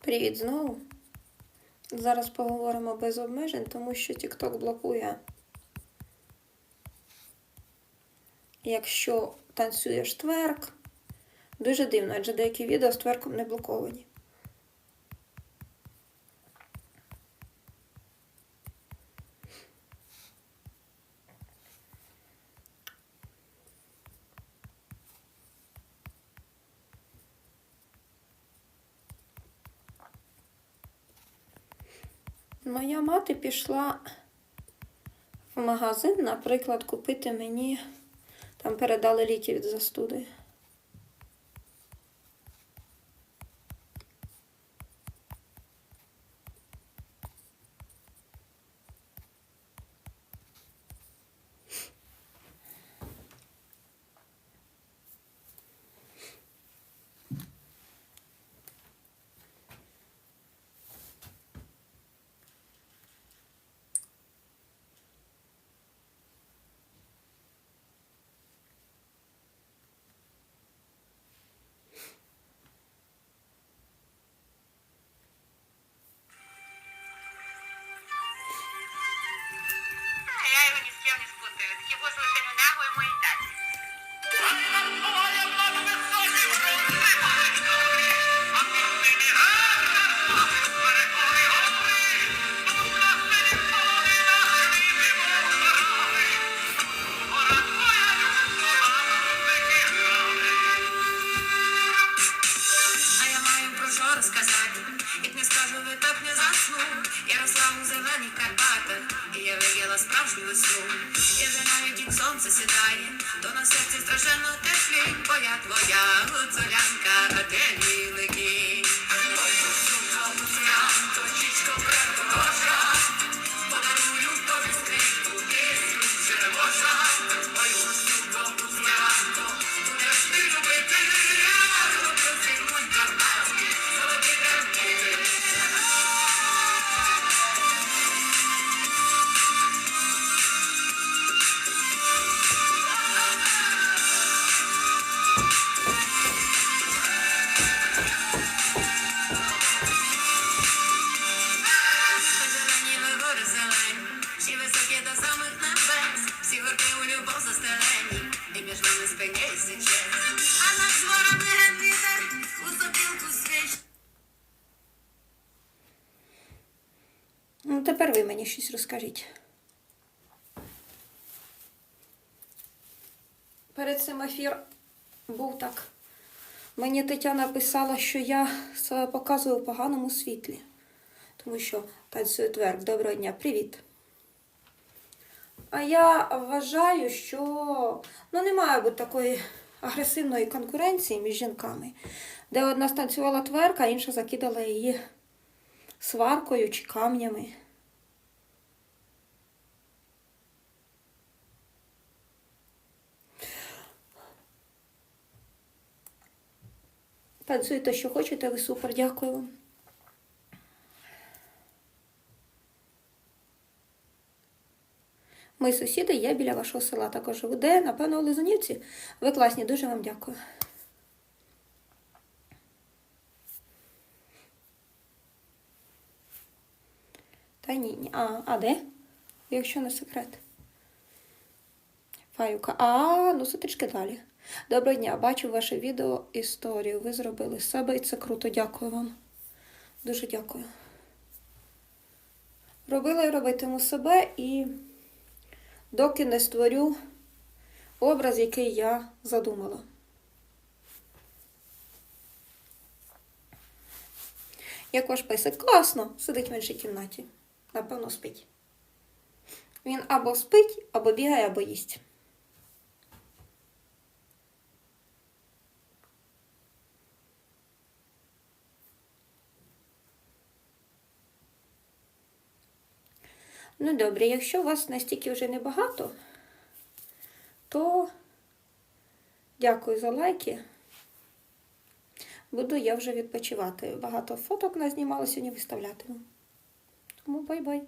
Привіт знову. Зараз поговоримо без обмежень, тому що TikTok блокує. Якщо танцюєш тверк, дуже дивно, адже деякі відео з тверком не блоковані. Моя мати пішла в магазин, наприклад, купити мені, там передали ліки від застуди. Розказати, як не скажу, ви так не засну. Я росла у зелених Карпатах, і я виділа справжню весну. І вже навіть як сонце сідає, то на серці страшенно теплі, бо я твоя гуцулянка, а Ну, тепер ви мені щось розкажіть. Перед цим ефір був так. Мені Тетяна писала, що я себе показую у поганому світлі. Тому що танцюю тверк. Доброго дня, привіт. А я вважаю, що ну, не має бути такої агресивної конкуренції між жінками, де одна станцювала тверк, а інша закидала її сваркою чи камнями. Танцюйте, що хочете, ви супер, дякую вам. Ми сусіди, я біля вашого села також живу. Де, напевно, у Лизунівці. Ви класні, дуже вам дякую. Та ні, ні. А, а де? Якщо не секрет. Фаюка. А, ну це далі. Доброго дня, бачу ваше відео історію. Ви зробили себе і це круто. Дякую вам. Дуже дякую. Робила і робитиму себе і доки не створю образ, який я задумала. Як ваш песик? Класно, сидить в іншій кімнаті. Напевно, спить. Він або спить, або бігає, або їсть. Ну, добре, якщо у вас настільки вже небагато, то дякую за лайки. Буду я вже відпочивати. Багато фоток назнімала сьогодні виставлятиму. Тому бай-бай.